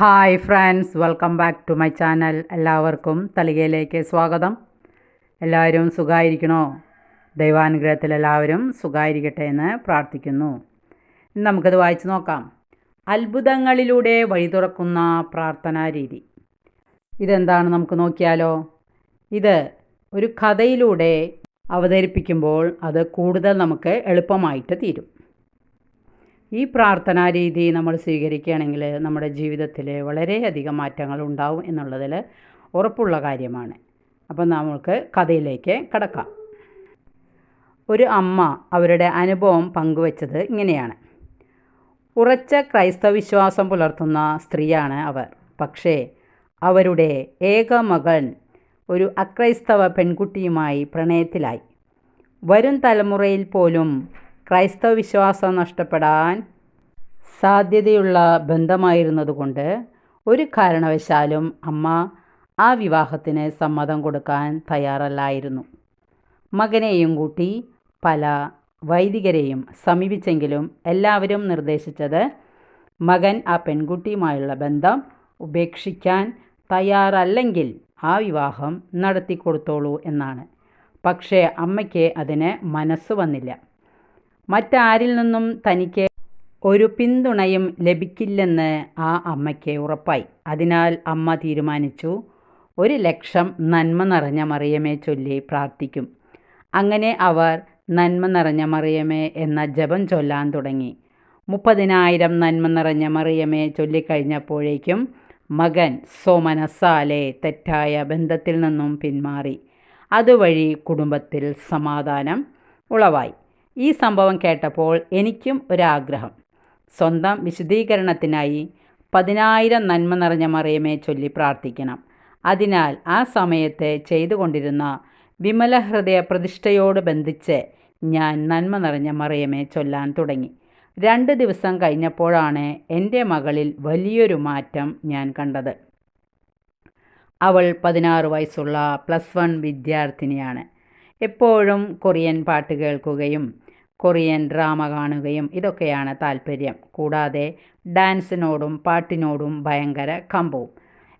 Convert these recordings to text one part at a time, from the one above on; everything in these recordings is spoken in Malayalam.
Hi friends welcome back to my channel. എല്ലാവർക്കും തളികയിലേക്ക് സ്വാഗതം. എല്ലാവരും സുഖമായിരിക്കണോ ദൈവാനുഗ്രഹത്തിൽ എല്ലാവരും സുഖമായിരിക്കട്ടെ എന്ന് പ്രാർത്ഥിക്കുന്നു. നമുക്കത് വായിച്ചു നോക്കാം. അത്ഭുതങ്ങളിലൂടെ വഴി തുറക്കുന്ന പ്രാർത്ഥനാ രീതി. ഇതെന്താണ് നമുക്ക് നോക്കിയാലോ? ഇത് ഒരു കഥയിലൂടെ അവതരിപ്പിക്കുമ്പോൾ അത് കൂടുതൽ നമുക്ക് എളുപ്പമായിട്ട് തീരും. ഈ പ്രാർത്ഥനാ രീതി നമ്മൾ സ്വീകരിക്കുകയാണെങ്കിൽ നമ്മുടെ ജീവിതത്തിൽ വളരെയധികം മാറ്റങ്ങൾ ഉണ്ടാവും എന്നുള്ളതിൽ ഉറപ്പുള്ള കാര്യമാണ്. അപ്പം നമുക്ക് കഥയിലേക്ക് കടക്കാം. ഒരു അമ്മ അവരുടെ അനുഭവം പങ്കുവച്ചത് ഇങ്ങനെയാണ്. ഉറച്ച ക്രൈസ്തവ വിശ്വാസം പുലർത്തുന്ന സ്ത്രീയാണ് അവർ. പക്ഷേ അവരുടെ ഏക മകൻ ഒരു അക്രൈസ്തവ പെൺകുട്ടിയുമായി പ്രണയത്തിലായി. വരും തലമുറയിൽ പോലും ക്രൈസ്തവ വിശ്വാസം നഷ്ടപ്പെടാൻ സാധ്യതയുള്ള ബന്ധമായിരുന്നതുകൊണ്ട് ഒരു കാരണവശാലും അമ്മ ആ വിവാഹത്തിന് സമ്മതം കൊടുക്കാൻ തയ്യാറല്ലായിരുന്നു. മകനെയും കൂട്ടി പല വൈദികരെയും സമീപിച്ചെങ്കിലും എല്ലാവരും നിർദ്ദേശിച്ചത് മകൻ ആ പെൺകുട്ടിയുമായുള്ള ബന്ധം ഉപേക്ഷിക്കാൻ തയ്യാറല്ലെങ്കിൽ ആ വിവാഹം നടത്തിക്കൊടുത്തോളൂ എന്നാണ്. പക്ഷേ അമ്മയ്ക്ക് അതിന് മനസ്സ് വന്നില്ല. മറ്റാരിൽ നിന്നും തനിക്ക് ഒരു പിന്തുണയും ലഭിക്കില്ലെന്ന് ആ അമ്മയ്ക്ക് ഉറപ്പായി. അതിനാൽ അമ്മ തീരുമാനിച്ചു ഒരു ലക്ഷം നന്മ നിറഞ്ഞ മറിയമേ ചൊല്ലി പ്രാർത്ഥിക്കും. അങ്ങനെ അവർ നന്മ നിറഞ്ഞ മറിയമേ എന്ന ജപം ചൊല്ലാൻ തുടങ്ങി. മുപ്പതിനായിരം നന്മ നിറഞ്ഞ മറിയമേ ചൊല്ലിക്കഴിഞ്ഞപ്പോഴേക്കും മകൻ സോമനസാലെ തെറ്റായ ബന്ധത്തിൽ നിന്നും പിന്മാറി. അതുവഴി കുടുംബത്തിൽ സമാധാനം ഉളവായി. ഈ സംഭവം കേട്ടപ്പോൾ എനിക്കും ഒരാഗ്രഹം. സ്വന്തം വിശദീകരണത്തിനായി പതിനായിരം നന്മ നിറഞ്ഞ മറിയമേ ചൊല്ലി പ്രാർത്ഥിക്കണം. അതിനാൽ ആ സമയത്ത് ചെയ്തുകൊണ്ടിരുന്ന വിമല ഹൃദയ പ്രതിഷ്ഠയോട് ബന്ധിച്ച് ഞാൻ നന്മ നിറഞ്ഞ മറിയമേ ചൊല്ലാൻ തുടങ്ങി. രണ്ട് ദിവസം കഴിഞ്ഞപ്പോഴാണ് എന്റെ മകളിൽ വലിയൊരു മാറ്റം ഞാൻ കണ്ടത്. അവൾ പതിനാറ് വയസ്സുള്ള പ്ലസ് വൺ വിദ്യാർത്ഥിനിയാണ്. എപ്പോഴും കൊറിയൻ പാട്ട് കേൾക്കുകയും കൊറിയൻ ഡ്രാമ കാണുകയും ഇതൊക്കെയാണ് താല്പര്യം കൂടാതെ ഡാൻസിനോടും പാട്ടിനോടും ഭയങ്കര കമ്പവും.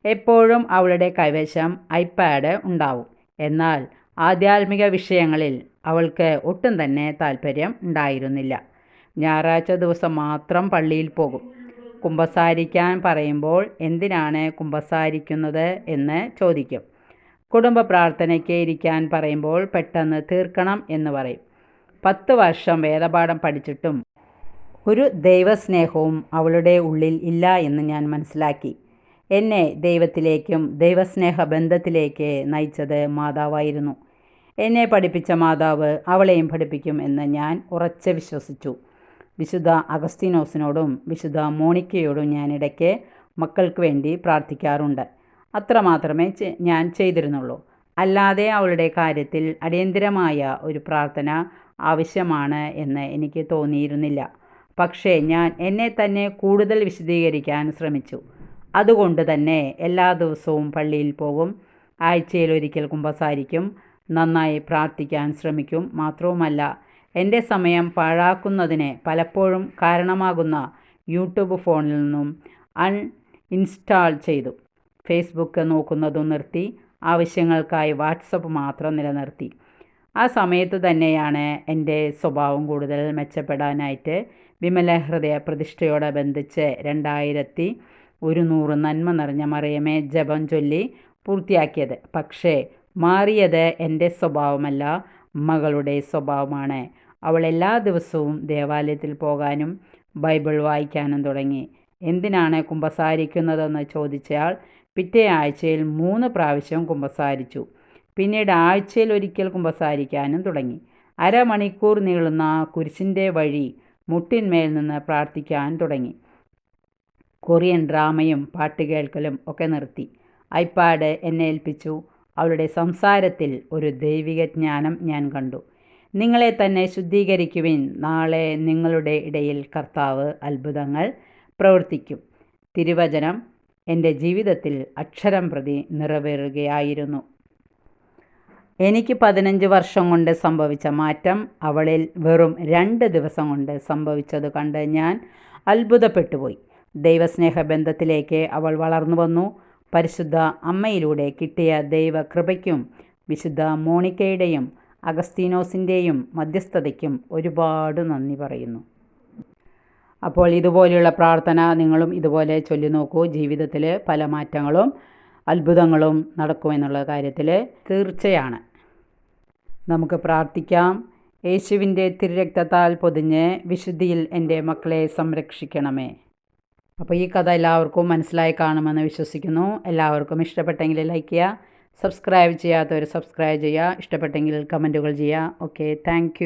എപ്പോഴും അവളുടെ കൈവശം ഐപാഡ് ഉണ്ടാവും. എന്നാൽ ആധ്യാത്മിക വിഷയങ്ങളിൽ അവൾക്ക് ഒട്ടും തന്നെ താല്പര്യം ഉണ്ടായിരുന്നില്ല. ഞായറാഴ്ച ദിവസം മാത്രം പള്ളിയിൽ പോകും. കുമ്പസാരിക്കാൻ പറയുമ്പോൾ എന്തിനാണ് കുമ്പസാരിക്കുന്നത് എന്ന് ചോദിക്കും. കുടുംബ പ്രാർത്ഥനയ്ക്ക് ഇരിക്കാൻ പറയുമ്പോൾ പെട്ടെന്ന് തീർക്കണം എന്ന് പറയും. പത്ത് വർഷം വേദപാഠം പഠിച്ചിട്ടും ഒരു ദൈവസ്നേഹവും അവളുടെ ഉള്ളിൽ ഇല്ല എന്ന് ഞാൻ മനസ്സിലാക്കി. എന്നെ ദൈവത്തിലേക്കും ദൈവസ്നേഹ ബന്ധത്തിലേക്ക് നയിച്ചത് മാതാവായിരുന്നു. എന്നെ പഠിപ്പിച്ച മാതാവ് അവളെയും പഠിപ്പിക്കും എന്ന് ഞാൻ ഉറച്ച് വിശ്വസിച്ചു. വിശുദ്ധ അഗസ്തീനോസിനോടും വിശുദ്ധ മോണിക്കയോടും ഞാൻ ഇടയ്ക്ക് മക്കൾക്ക് വേണ്ടി പ്രാർത്ഥിക്കാറുണ്ട്. അത്രമാത്രമേ ഞാൻ ചെയ്തിരുന്നുള്ളൂ. അല്ലാതെ അവളുടെ കാര്യത്തിൽ അടിയന്തിരമായ ഒരു പ്രാർത്ഥന ആവശ്യമാണ് എന്ന് എനിക്ക് തോന്നിയിരുന്നില്ല. പക്ഷേ ഞാൻ എന്നെ തന്നെ കൂടുതൽ വിശദീകരിക്കാൻ ശ്രമിച്ചു. അതുകൊണ്ട് തന്നെ എല്ലാ ദിവസവും പള്ളിയിൽ പോകും. ആഴ്ചയിൽ ഒരിക്കൽ കുമ്പസാരിക്കും. നന്നായി പ്രാർത്ഥിക്കാൻ ശ്രമിക്കും. മാത്രവുമല്ല എന്റെ സമയം പാഴാക്കുന്നതിന് പലപ്പോഴും കാരണമാകുന്ന യൂട്യൂബ് ഫോണിൽ നിന്നും അൺ ഇൻസ്റ്റാൾ ചെയ്തു. ഫേസ്ബുക്ക് നോക്കുന്നതും നിർത്തി. ആവശ്യങ്ങൾക്കായി വാട്സപ്പ് മാത്രം നിലനിർത്തി. ആ സമയത്ത് തന്നെയാണ് എന്റെ സ്വഭാവം കൂടുതൽ മെച്ചപ്പെടാനായിട്ട് വിമല ഹൃദയ പ്രതിഷ്ഠയോടെ ബന്ധിച്ച് രണ്ടായിരത്തി ഒരുന്നൂറ് നന്മ നിറഞ്ഞ മറിയമേ ജപം ചൊല്ലി പൂർത്തിയാക്കിയത്. പക്ഷേ മാറിയത് എന്റെ സ്വഭാവമല്ല മകളുടെ സ്വഭാവമാണ്. അവൾ എല്ലാ ദിവസവും ദേവാലയത്തിൽ പോകാനും ബൈബിൾ വായിക്കാനും തുടങ്ങി. എന്തിനാണ് കുമ്പസാരിക്കുന്നതെന്ന് ചോദിച്ചയാൾ പിറ്റേ ആഴ്ചയിൽ മൂന്ന് പ്രാവശ്യം കുമ്പസാരിച്ചു. പിന്നീട് ആഴ്ചയിൽ ഒരിക്കൽ കുമ്പസാരിക്കാനും തുടങ്ങി. അരമണിക്കൂർ നീളുന്ന കുരിശിന്റെ വഴി മുട്ടിന്മേൽ നിന്ന് പ്രാർത്ഥിക്കാൻ തുടങ്ങി. കൊറിയൻ ഡ്രാമയും പാട്ട് കേൾക്കലും ഒക്കെ നിർത്തി. ഐപാഡ് എന്നെ ഏൽപ്പിച്ചു. അവളുടെ സംസാരത്തിൽ ഒരു ദൈവിക ജ്ഞാനം ഞാൻ കണ്ടു. നിങ്ങളെ തന്നെ ശുദ്ധീകരിക്കുവിൻ. നാളെ നിങ്ങളുടെ ഇടയിൽ കർത്താവ് അത്ഭുതങ്ങൾ പ്രവർത്തിക്കും. തിരുവചനം എന്റെ ജീവിതത്തിൽ അക്ഷരം പ്രതി നിറവേറുകയായിരുന്നു. എനിക്ക് പതിനഞ്ച് വർഷം കൊണ്ട് സംഭവിച്ച മാറ്റം അവളിൽ വെറും രണ്ട് ദിവസം കൊണ്ട് സംഭവിച്ചത് കണ്ട് ഞാൻ അത്ഭുതപ്പെട്ടുപോയി. ദൈവസ്നേഹബന്ധത്തിലേക്ക് അവൾ വളർന്നു വന്നു. പരിശുദ്ധ അമ്മയിലൂടെ കിട്ടിയ ദൈവകൃപയ്ക്കും വിശുദ്ധ മോണിക്കയുടെയും അഗസ്തീനോസിന്റെയും മധ്യസ്ഥതയ്ക്കും ഒരുപാട് നന്ദി പറയുന്നു. അപ്പോൾ ഇതുപോലെയുള്ള പ്രാർത്ഥന നിങ്ങളും ഇതുപോലെ ചൊല്ലി നോക്കൂ. ജീവിതത്തിൽ പല മാറ്റങ്ങളും അത്ഭുതങ്ങളും നടക്കുമെന്നുള്ള കാര്യത്തിൽ തീർച്ചയാണ്. നമുക്ക് പ്രാർത്ഥിക്കാം. യേശുവിന്റെ തിരുരക്തത്താൽ പൊതിഞ്ഞ് വിശുദ്ധിയിൽ എന്റെ മക്കളെ സംരക്ഷിക്കണമേ. അപ്പോൾ ഈ കഥ എല്ലാവർക്കും മനസ്സിലായി കാണുമെന്ന് വിശ്വസിക്കുന്നു. എല്ലാവർക്കും ഇഷ്ടപ്പെട്ടെങ്കിൽ ലൈക്ക് ചെയ്യുക സബ്സ്ക്രൈബ് ചെയ്യാത്തവർ സബ്സ്ക്രൈബ് ചെയ്യുക ഇഷ്ടപ്പെട്ടെങ്കിൽ കമന്റുകൾ ചെയ്യുക. Okay thank